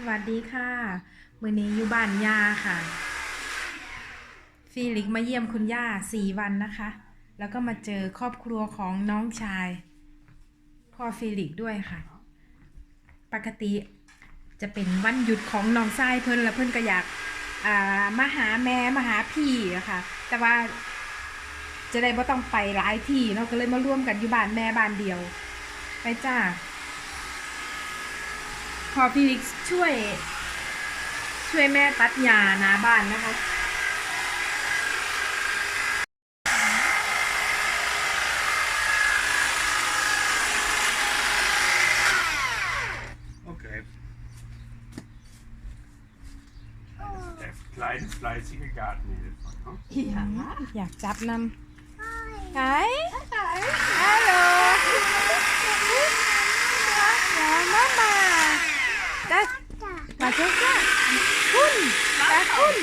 สวัสดีค่ะมือนี้อยู่บ้านย่าค่ะฟีลิกมาเยี่ยมคุณย่าสี่วันนะคะ แล้วก็มาเจอครอบครัวของน้องชายพ่อฟีลิกด้วยค่ะ ปกติจะเป็นวันหยุดของน้องชายเพิ่นแล้วเพิ่นก็อยากอ่ามาหาแม่มาหาพี่อะค่ะ แต่ว่าจะได้ไม่ต้องไปหลายที่เนาะก็เลยมาร่วมกันอยู่บ้านแม่บ้านเดียว ไปจ้า อฟิลิกซ์ช่วย ช่วยแม่ตัดหญ้าหน้าบ้านนะคะ Okay. Der kleine, fleißige Gartenhilfe. Ne? อยากจับนำไก่ฮัลโหลอย่ามามาจัดมาเจ้าจ้าคุณตาคุณ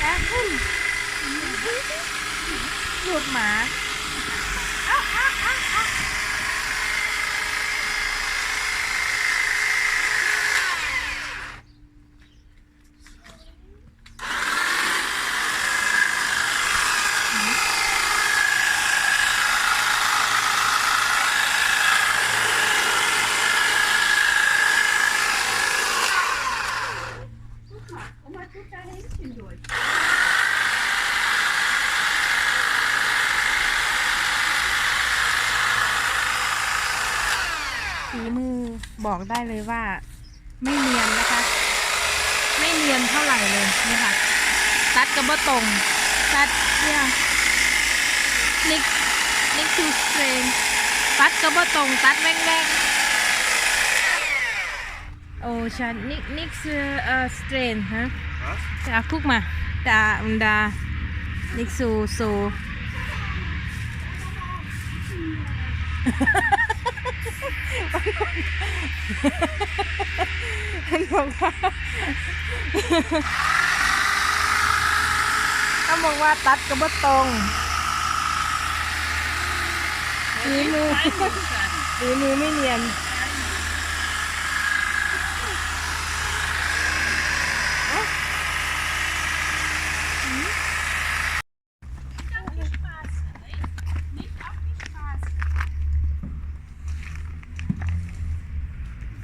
ตาคุณหลุดหมาเอ้าเอ้าเอ้าเอ้า Oma tut da Händchen durch. ฝีมือ บอกได้เลยว่า ไม่เนียนนะคะ ไม่เนียนเท่าไหร่เลยนี่ค่ะ ตัดกระเบะตรง ตัดเนี่ยนิกนิกทูสเตรงตัดกระเบะตรง ตัดแรงแรงโอ้ฉันนิกนิกเอ่อสเตรนฮะจะคุกมาดาอุนดานิกซูซมันบ อกว่าเขาบอกว่าตัดกระบะตรงฝีมือฝีมือไม่เนียน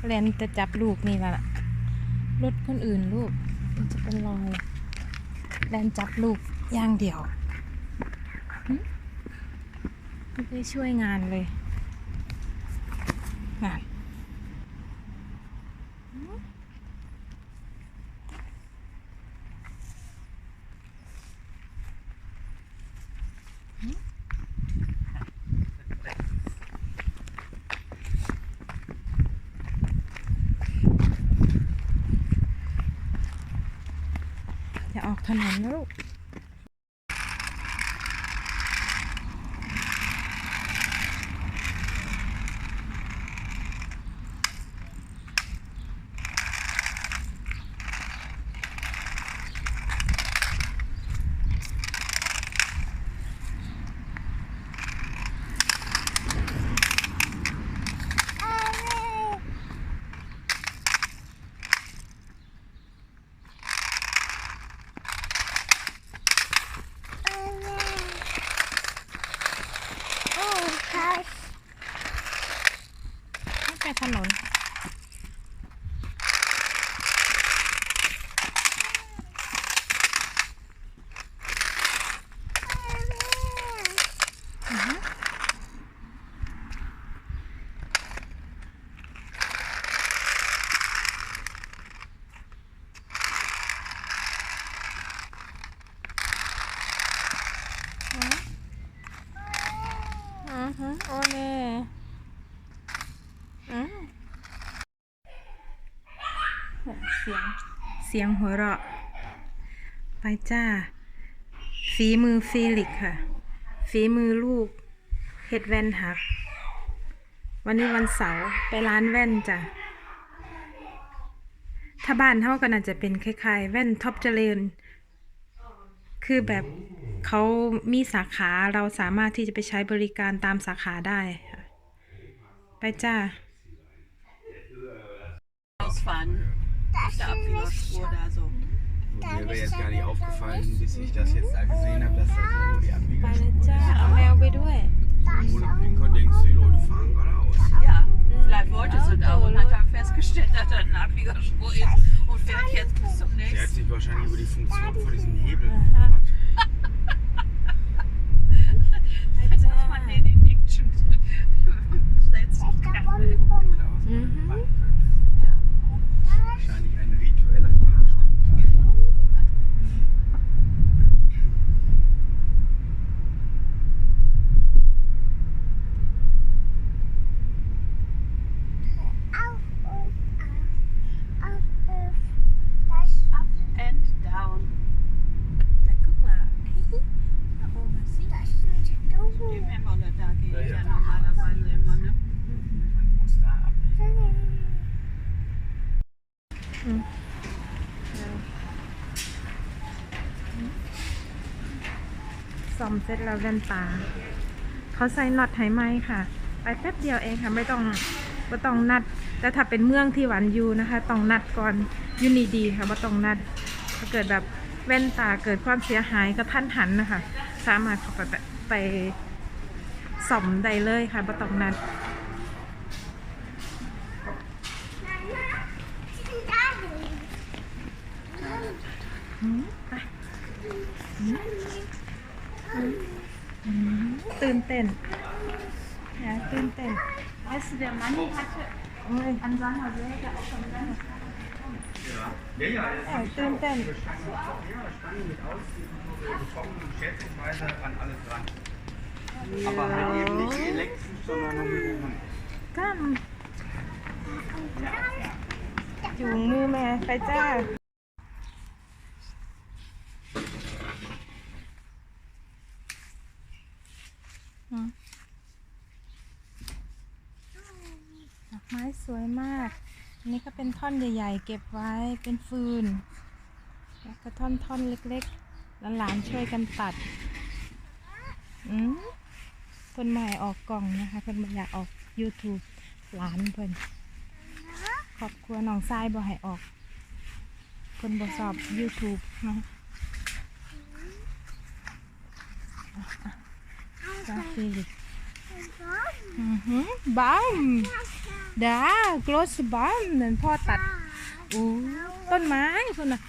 แลนจะจับลูกนี่ละล่ะรถคนอื่นลูกมันจะเป็นรอยแลนจับลูกย่างเดียวไม่ได้ช่วยงานเลยงาน ท่านั้นนนะลูก ไม่ไปถนน อือฮึอือฮึโอเน่อืมเสียง เสียงหัวเราะ ไปจ้า ฝีมือฟีลิกค่ะ ฝีมือลูกเฮ็ดแว่นหัก วันนี้วันเสาร์ไปร้านแว่นจ้ะ ถ้าบ้านเท่ากันอาจจะเป็นคล้ายๆ แว่นท็อปเจริญ คือแบบเขามีสาขาเราสามารถที่จะไปใช้บริการตามสาขาได้ค่ะ ไปจ้า Fun. auf der Abführerspur da so. Mir wäre jetzt gar nicht aufgefallen, bis ich das jetzt da gesehen habe, dass das die Abbiegungsspur ist. Ohne Blinker denkst du, die Leute fahren geradeaus. Ja, vielleicht wolltest du da und hat dann festgestellt, dass da eine Abbiegerspur ist und fährt jetzt bis zum nächsten. Sie hat sich wahrscheinlich über die Funktion von diesem Hebel gemacht. ซ่อมเสร็จแล้วเดินตา เขาใส่น็อตไหไหมค่ะ ไปแป๊บเดียวเองค่ะไม่ต้องไม่ต้องนัด แต่ถ้าเป็นเมืองที่หวันอยู่นะคะ ต้องนัดก่อนยูนีดีค่ะไม่ต้องนัด ถ้าเกิดแบบแว่นตาเกิดความเสียหายกระทันหันนะคะ สามารถเขาไปไปซ่อมได้เลยค่ะไม่ต้องนัดไป ตื่นเต้นอย่าตื่นเต้น Weißt du, der Mann hatte โอ้ย an seiner Säge auch schon seine Ja, ja, โอ้ยตื่นเต้น wir standen auch hier, standen mit aus, wir kommen schätzungsweise an alles dran. Aber halt eben nicht elektrisch, sondern noch mit dem Hand. ก้มจูงมือแม่ไปจ้า อืมดอกไม้ส วยมากอันนี้ก็เป็นท่อนใหญ่ ๆ เก็บไว้เป็นฟืน แล้วก็ท่อนๆเล็กๆแล้วหลานช่วยกันตัดอืมเพิ่นมาให้ออกกล่องนะคะเพิ่นบ่อยากออก YouTube หลานเพิ่นครอบครัวน้องทรายบ่ให้ออกเพิ่นบ่ชอบ YouTube นะซาฟีอือหือบัม ดา close บัมนั่นพ่อตัดอู้ต้นไม้เพิ่นน่ะ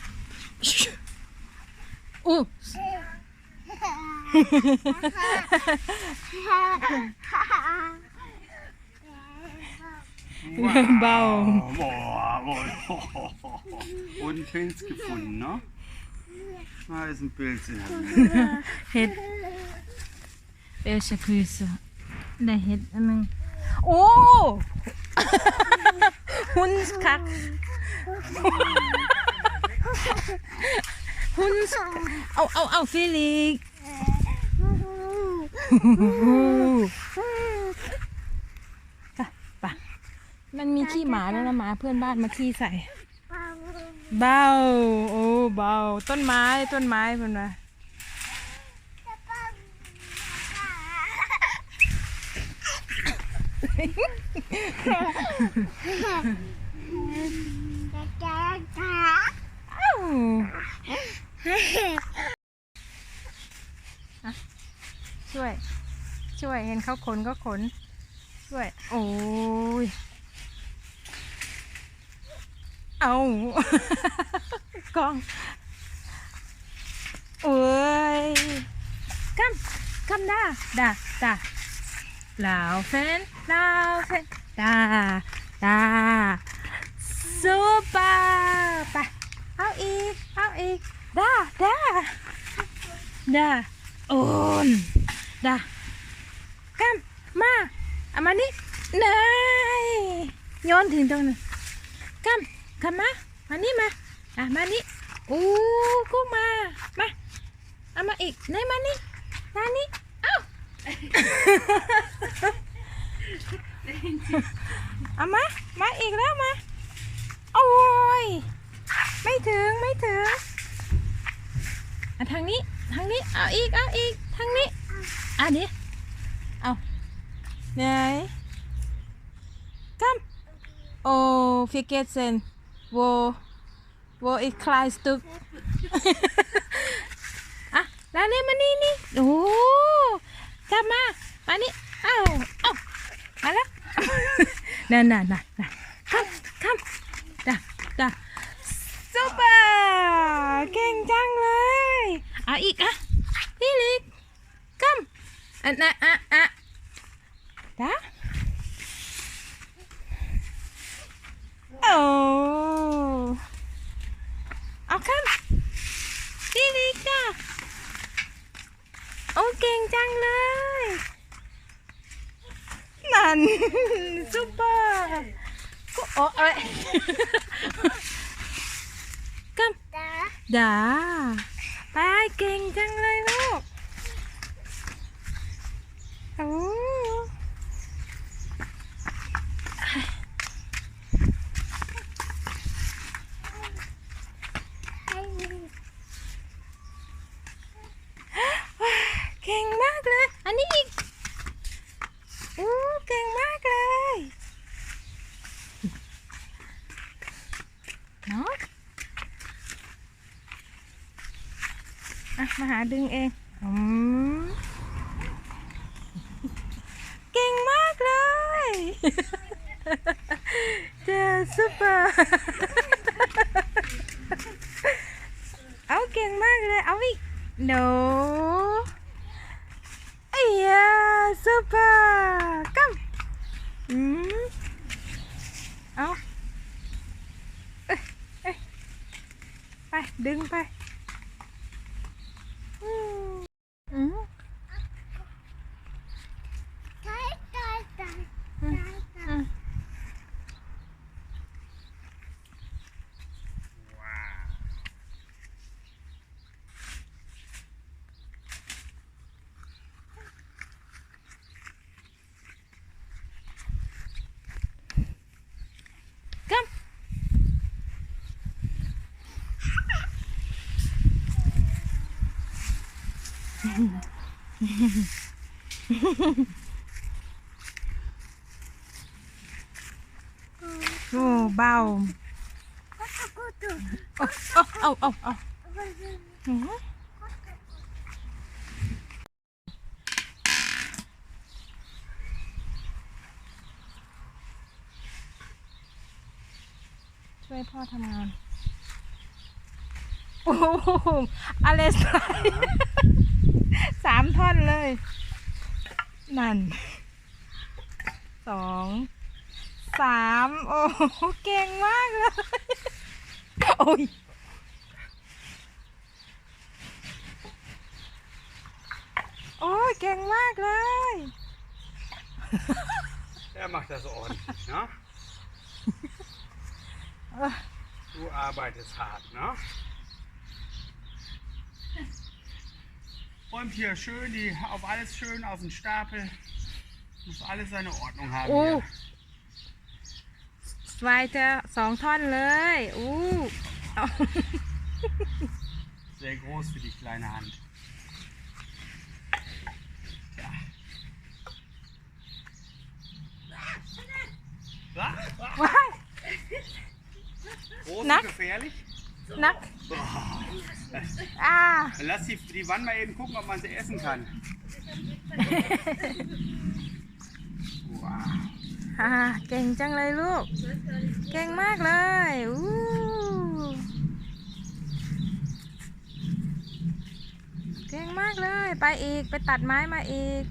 อู้เบา Boah, boah. Und einen Pilz gefunden, ne? Da ist ein Pilz in der Nähe. เห็ดเปลชะคือสได้เห็ดอันหนึงโอ้หุ่นคักหุ่นเอาเอาเอาฟิลิกจ้ะปะมันมีขี้หมาแล้วนะหมาเพื่อนบ้านมาขี้ใส่ เบา โอ้ เบา ต้นไม้ ต้นไม้เพื่อนว่า อ้าวอะ ช่วย ช่วยเห็นเขาขนก็ขน ช่วย โอ้ย เอากล้องโอ้ยกำกำดาดาดา ลาวเฟนลาวเฟนดาดาซูเปอร์ไปเอาอีก เอาอีกดาดาดาโอนดากำมาเอามานี่นายโยนถึงตรงนั้นกำกำมา มานี่มาอะมานี่อู้กุ๊กมา มา เอามาอีกไหนมานี่มานี่ เอามา มาอีกแล้วมา โอ้ย ไม่ถึงไม่ถึงอะทางนี้ ทางนี้ เอาอีก เอาอีก ทางนี้ อะเดี๋ยวเอาไหน vergessen wo wo ist Kleistück อะแล้วนี่มานี่นี่โอ้กลับมา มานี่ เอ้าเอ้ามาแล้ว นั่นน่ะน่ะน่ะคำคำจ้ะจ้ะซูเปอร์เก่งจังเลยเอาอีกอะพี่ลิกคำอันน่ะอะอะจ้ะโอ้เอาคำพี่ลิกจ้ะโอ้เก่งจังเลย นั่นซุปเปอร์ก็โอ้ยกัมดาดาไปเก่งจังเลยลูกโอ้เก่งมากเลย อันนี้อีก อู้เก่งมากเลยเนาะอะ มาหาดึงเองอืมเก่งมากเลยเจอซุปเปอร์เอาเก่งมากเลย เอาอีก no ไอ้ยาซูเปอร์กัมอืมเอาเอ้ยเอ้ยไปดึงไปอืมอืมอืมกัม โอ้เบาเอาเอาเอาเอาช่วยพ่อทำงาน โอ้โหอะไรสไล สามท่อนเลย นั่นสองสามโอ้โหเก่งมากเลย โอ้ยโอ้ยเก่งมากเลย Der macht das ordentlich, ne? Du arbeitest hart, ne? Räumt hier schön die, auf alles schön aus dem Stapel. Muss alles seine Ordnung haben โอ้ hier. สไวจะสองท่อนเลยอู้เอา Sehr groß für die kleine Hand. Ja. Ah, ah, ว้าย Groß Nack. und gefährlich. นักอ่า Dann lass die, die Wand mal eben gucken, ob man sie essen kann. Wow. ฮ่าเก่งจังเลยลูก เก่งมากเลยอู้เก่งมากเลย ไปอีก ไปตัดไม้มาอีก